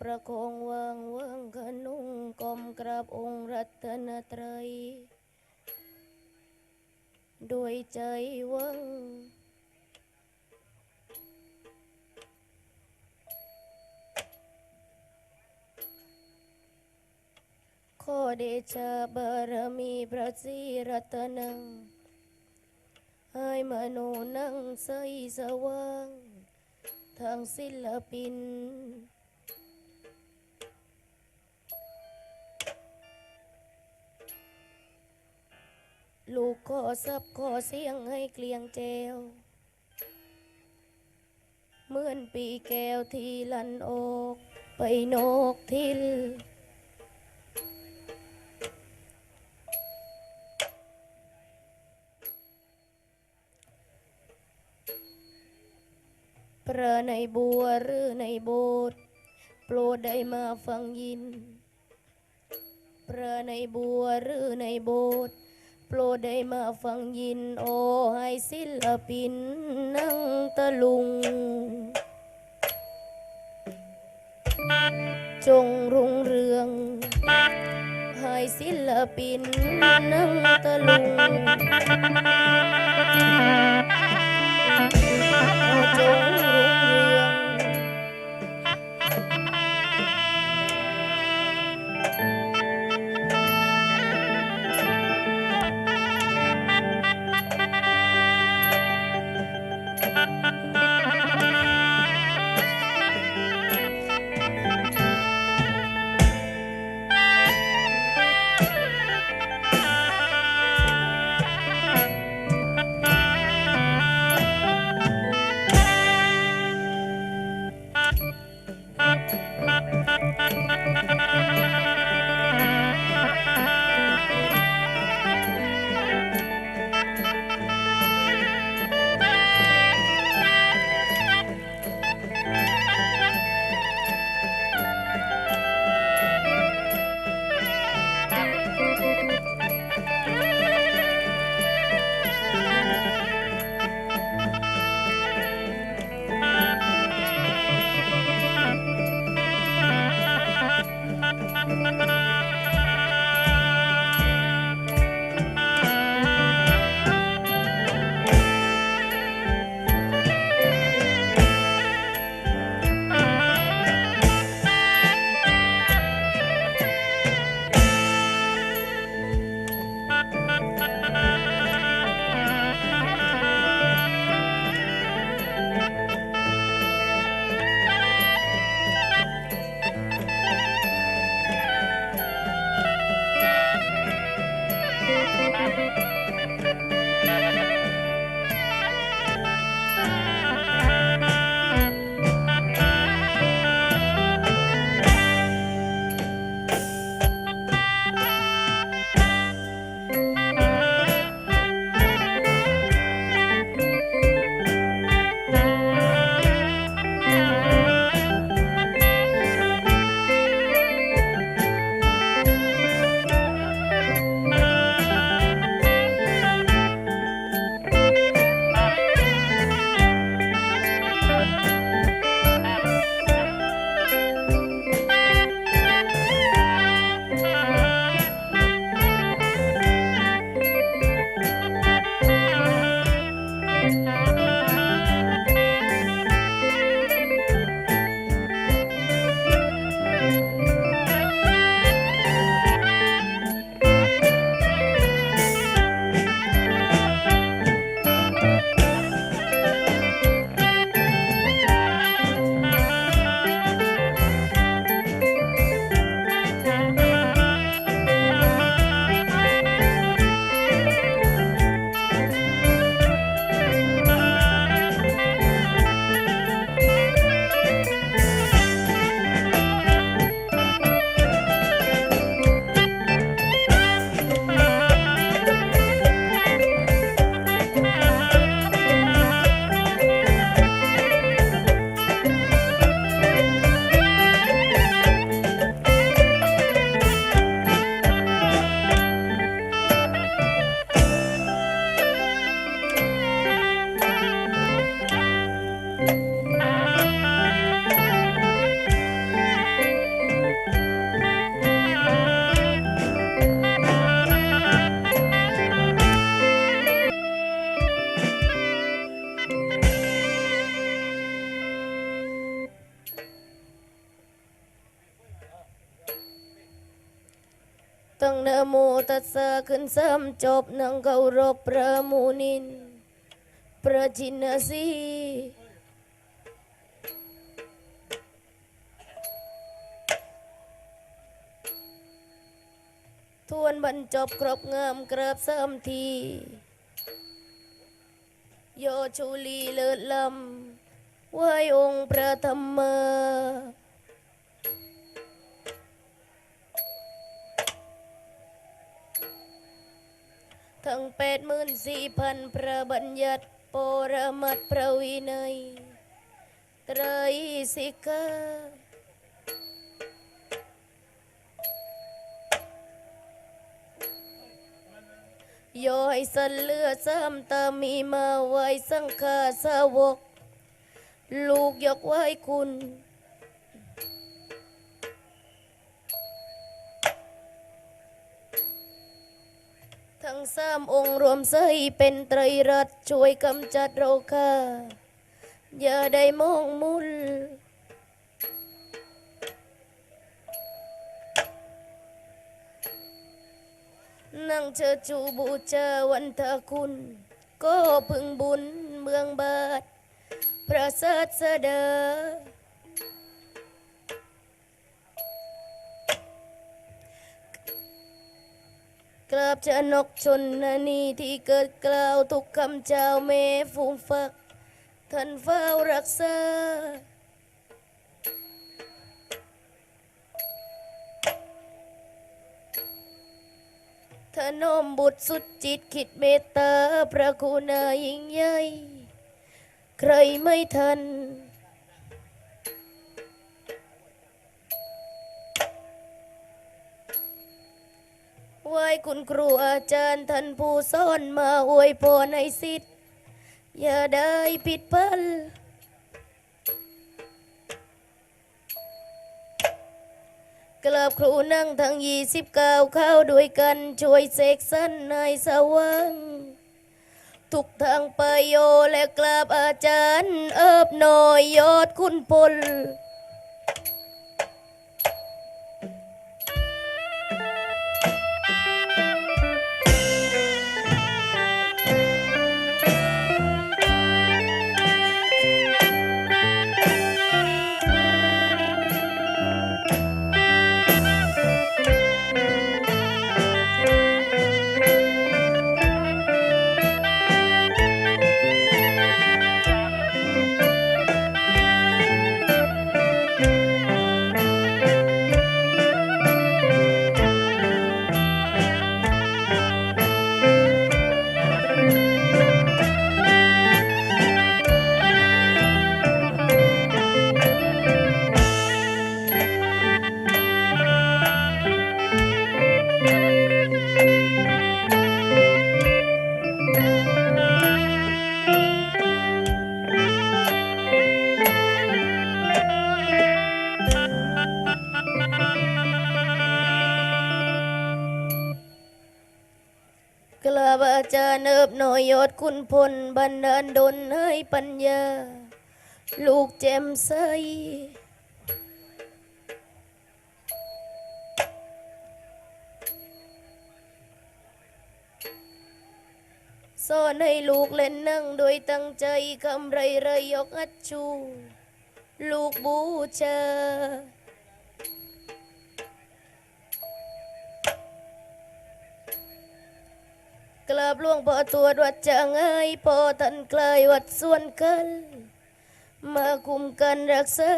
ประคองวางเวิงขนุ่งกลมกราบองค์รัตนตรัยด้วยใจวังขอเดชะบารมีพระศรีรัตนังให้มโนนังใสสว่างทางศิลปิน ลูกขอสับขอเสียงให้เกลียงแจวเหมือนปีแก้วที่ลันออก ไปนกทิลพระในบัวหรือในโบสถ์โปรดได้มาฟังยินพระในบัวหรือในโบสถ์ โปรดได้มาฟังยิน โอให้ศิลปินนั่งตะลุง จงรุ่งเรือง ให้ศิลปินนั่งตะลุง ตัสสะขึ้นซ้ำจบนังเคารพพระมุนิน พระจินสีทวนบรรจบครบงามกราบซ้ำที โยชูลีเลิศลำไหวองค์พระธรรม ทั้งแปดหมื่นสี่พันพระบัญญัติโปรมัตถ์พระวินัยไตรสิกขาโยให้สันเลือดซ้ำตามีมาไว้สังฆาสาวก ลูกยกไว้คุณ ทั้งสามองค์รวมใส่เป็นไตรรัตช่วยกำจัดโรคาอย่าได้มองมุลนั่งเชิดจูบูชาวันทาคุณ ก็พึงบุญเมืองเบาทพระศาสดา กราบจะนกชนนานีที่เกิดกล่าวทุกคำเจ้าเมฟูงฟักท่านเฝ้ารักษาถนอมบุตรสุดจิตคิดเมตตาพระคุณายิ่งใหญ่ ใครไม่ทัน ว้คุณครูอาจารย์ท่านผู้สอนมาอวยพรให้สิทธิ์อย่าได้ผิดเพลันกราบครูนั่งทั้งยี่สิบเก้าเข้าด้วยกันช่วยเสกสรรในสว่างทุกทางไปโยและกราบอาจารย์เอิบหน่อยยอดคุณพล ราบอาจรย์เอิบหน่อยยอดคุณพลบันเดาลดลให้ปัญญา ลูกแจ่มใสสอนให้ลูกเล่นนั่งโดยตั้งใจคำไรไรยกอัดชู ลูกบูชา กราบหลวงพ่อตรวจวัดจางไงพ่อท่านไกลยวัดส่วนกันมาคุมกันรักษา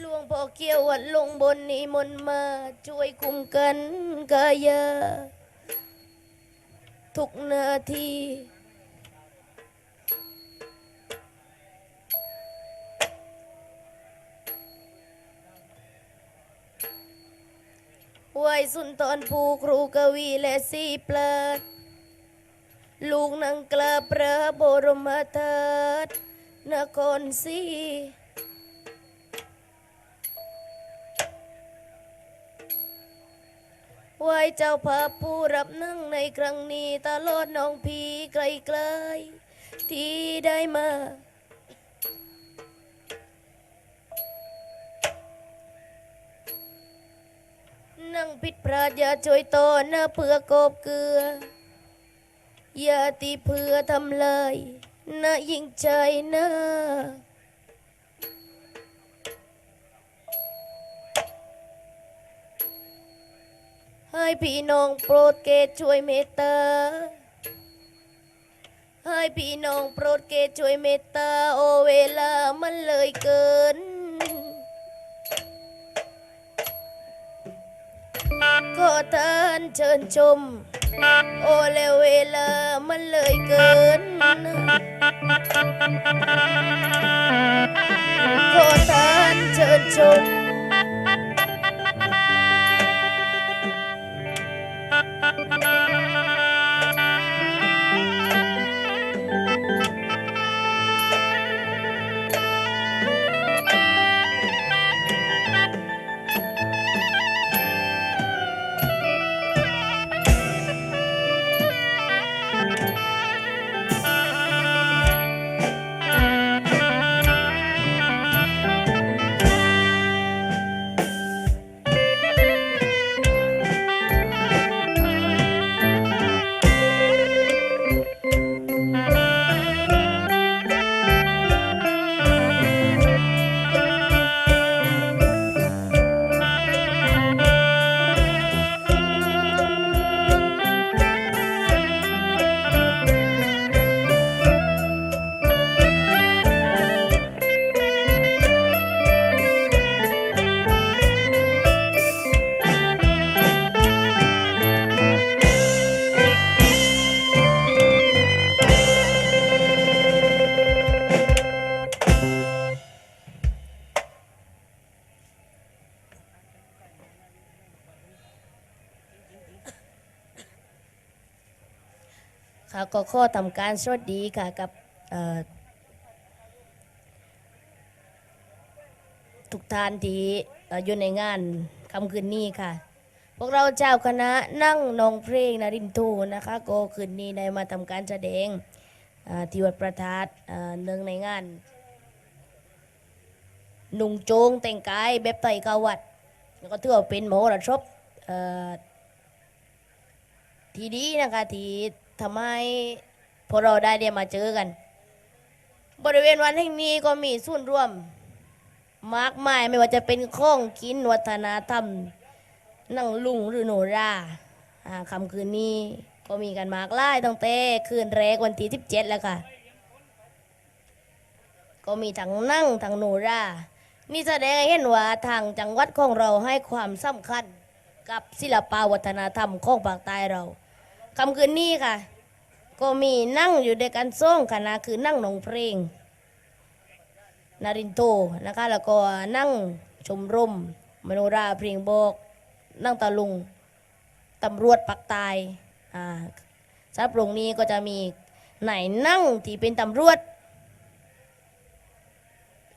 หลวงพ่อเกี่ยววัดลงบนนิมนต์มาช่วยคุมกันกายาทุกนาที หวสุนทรภูครูกวีและสีปลาดลูกนังกลาพระบรมธาตุนครศรีไหวเจ้าภาพผู้รับนั่งในครั้งนี้ตลอดน้องพีไกลๆที่ได้มา นั่งผิดพลาดอย่าช่วยต่อนะเพื่อกบเกลือ อย่าตีเพื่อทำเลยนะยิ่งใจนะให้พี่น้องโปรดเกตช่วยเมตตาให้พี่น้องโปรดเกตช่วยเมตตาโอเวลามันเลยเกิน ขอเทินเชิญชม โอเลเวลามันเลยเกิน ขอเทินเชิญชมค่ะ ก็ข้อทำการสวัสดีค่ะกับทุกท่านที่อยู่ในงานคำคืนนี้ค่ะ พวกเราเจ้าคณะนั่งนองเพลงนรินทร์นะคะก็คืนนี้ได้มาทำการแสดงที่วัดประทัดเนื่องในงานนุ่งโจงแต่งกายแบบไตรกาวัด แล้วก็ถือว่าเป็นมโหรสพเอ่อทีดีนะคะที่ ทำให้พวกเราได้ได้มาเจอกัน บริเวณวันแห่งนี้ก็มีส่วนร่วม มากมายไม่ว่าจะเป็นข้องกินวัฒนธรรม นั่งลุงหรือโนราคำคืนนี้ก็มีกันมากหลายตั้งแต่คืนแรกวันที่17แล้วค่ะ ก็มีทั้งนั่งทั้งโนรานี่แสดงให้เห็นว่าทางจังหวัดของเราให้ความสำคัญกับศิลปวัฒนธรรมของภาคใต้เราคำคืนนี้ค่ะ ก็มีนั่งอยู่ด้วยกันส่งคณะคือนั่งหนองเพลง นารินโตนะคะ แล้วก็นั่งชมรม มโนราเพลงบอก นั่งตะลุงตำรวจปักตายอ่าสำหรับโรงนี้ก็จะมีไหนนั่งที่เป็นตำรวจ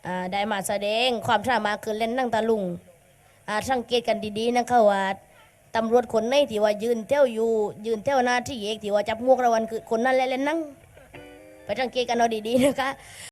อ่าได้มาแสดงความสามารถคือเล่นนั่งตะลุงอ่าสังเกตกันดีๆนะคะว่า ตำรวจคนในที่ว่ายืนเที่ยวอยู่ ยืนเที่ยวหน้าที่เอกที่ว่าจับงวกระวันคือคนนั้นแหละเล่นนั่งไปสังเกตกันเอาดีๆนะคะ